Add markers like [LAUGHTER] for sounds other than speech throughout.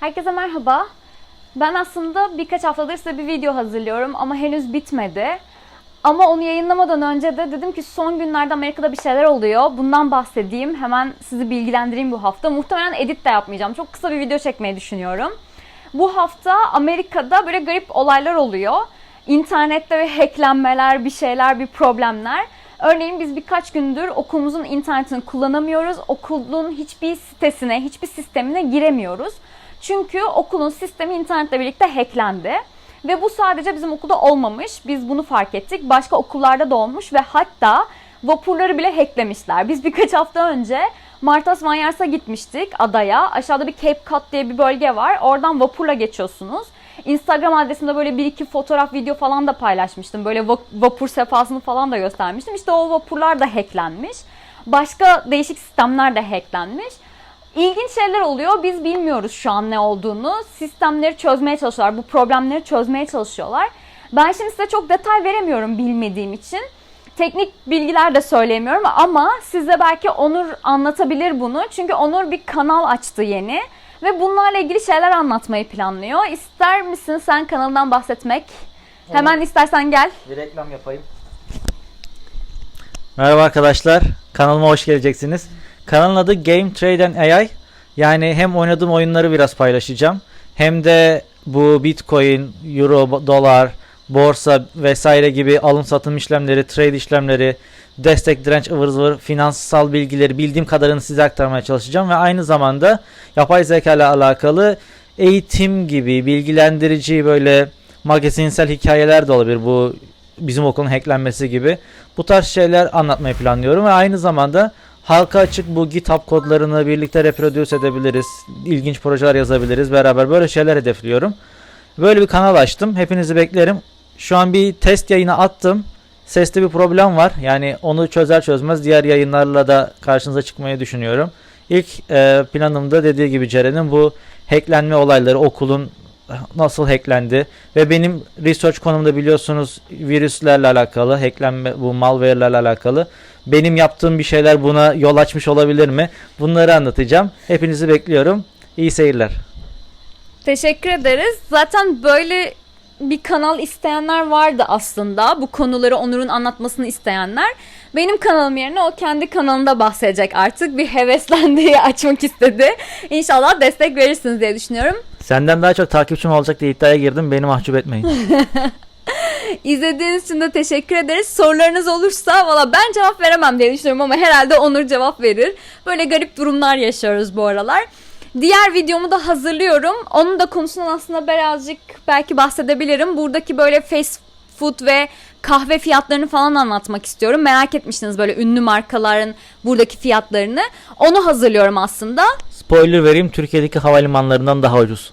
Herkese merhaba. Ben aslında birkaç haftadır size bir video hazırlıyorum ama henüz bitmedi. Ama onu yayınlamadan önce de dedim ki son günlerde Amerika'da bir şeyler oluyor. Bundan bahsedeyim. Hemen sizi bilgilendireyim bu hafta. Muhtemelen edit de yapmayacağım. Çok kısa bir video çekmeyi düşünüyorum. Bu hafta Amerika'da böyle garip olaylar oluyor. İnternette ve hacklenmeler, bir şeyler, bir problemler. Örneğin biz birkaç gündür okulumuzun internetini kullanamıyoruz. Okulun hiçbir sitesine, hiçbir sistemine giremiyoruz. Çünkü okulun sistemi internetle birlikte hacklendi. Ve bu sadece bizim okulda olmamış. Biz bunu fark ettik. Başka okullarda da olmuş ve hatta vapurları bile hacklemişler. Biz birkaç hafta önce Martas Vanyars'a gitmiştik adaya. Aşağıda bir Cape Cod diye bir bölge var. Oradan vapurla geçiyorsunuz. Instagram adresimde böyle bir iki fotoğraf, video falan da paylaşmıştım. Böyle va- vapur sefasını falan da göstermiştim. İşte o vapurlar da hacklenmiş. Başka değişik sistemler de hacklenmiş. İlginç şeyler oluyor. Biz bilmiyoruz şu an ne olduğunu. Sistemleri çözmeye çalışıyorlar. Bu problemleri çözmeye çalışıyorlar. Ben şimdi size çok detay veremiyorum bilmediğim için. Teknik bilgiler de söyleyemiyorum ama size belki Onur anlatabilir bunu. Çünkü Onur bir kanal açtı yeni ve bunlarla ilgili şeyler anlatmayı planlıyor. İster misin sen kanalından bahsetmek? Hemen istersen gel. Bir reklam yapayım. Merhaba arkadaşlar. Kanalıma hoş geleceksiniz. Kanalın adı Game Trade and AI. Yani hem oynadığım oyunları biraz paylaşacağım. Hem de bu Bitcoin, Euro, dolar, borsa vesaire gibi alım satım işlemleri, trade işlemleri, destek direnç ıvır zıvır finansal bilgileri bildiğim kadarını size aktarmaya çalışacağım ve aynı zamanda yapay zeka ile alakalı eğitim gibi bilgilendirici böyle magazinsel hikayeler de olabilir bu bizim okulun hacklenmesi gibi. Bu tarz şeyler anlatmayı planlıyorum ve aynı zamanda halka açık bu GitHub kodlarını birlikte reproduce edebiliriz. İlginç projeler yazabiliriz beraber böyle şeyler hedefliyorum. Böyle bir kanal açtım. Hepinizi beklerim. Şu an bir test yayını attım. Seste bir problem var. Yani onu çözer çözmez diğer yayınlarla da karşınıza çıkmayı düşünüyorum. İlk e, planımda dediği gibi Ceren'in bu hacklenme olayları okulun nasıl hacklendi ve benim research konumda biliyorsunuz virüslerle alakalı, hacklenme bu malware'lerle alakalı. Benim yaptığım bir şeyler buna yol açmış olabilir mi? Bunları anlatacağım. Hepinizi bekliyorum. İyi seyirler. Teşekkür ederiz. Zaten böyle bir kanal isteyenler vardı aslında. Bu konuları Onur'un anlatmasını isteyenler. Benim kanalım yerine o kendi kanalında bahsedecek artık. Bir heveslendi, [LAUGHS] açmak istedi. İnşallah destek verirsiniz diye düşünüyorum. Senden daha çok takipçim olacak diye iddiaya girdim. Beni mahcup etmeyin. [LAUGHS] İzlediğiniz için de teşekkür ederiz. Sorularınız olursa valla ben cevap veremem diye düşünüyorum ama herhalde Onur cevap verir. Böyle garip durumlar yaşıyoruz bu aralar. Diğer videomu da hazırlıyorum. Onun da konusundan aslında birazcık belki bahsedebilirim. Buradaki böyle fast food ve kahve fiyatlarını falan anlatmak istiyorum. Merak etmiştiniz böyle ünlü markaların buradaki fiyatlarını. Onu hazırlıyorum aslında. Spoiler vereyim Türkiye'deki havalimanlarından daha ucuz.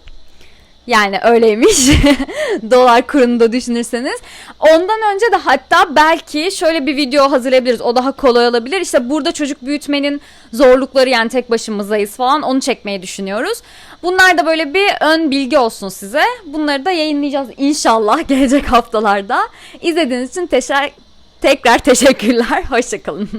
Yani öyleymiş. [LAUGHS] Dolar kurunu da düşünürseniz. Ondan önce de hatta belki şöyle bir video hazırlayabiliriz. O daha kolay olabilir. İşte burada çocuk büyütmenin zorlukları yani tek başımızdayız falan onu çekmeyi düşünüyoruz. Bunlar da böyle bir ön bilgi olsun size. Bunları da yayınlayacağız inşallah [LAUGHS] gelecek haftalarda. İzlediğiniz için teşer- tekrar teşekkürler. [LAUGHS] Hoşçakalın.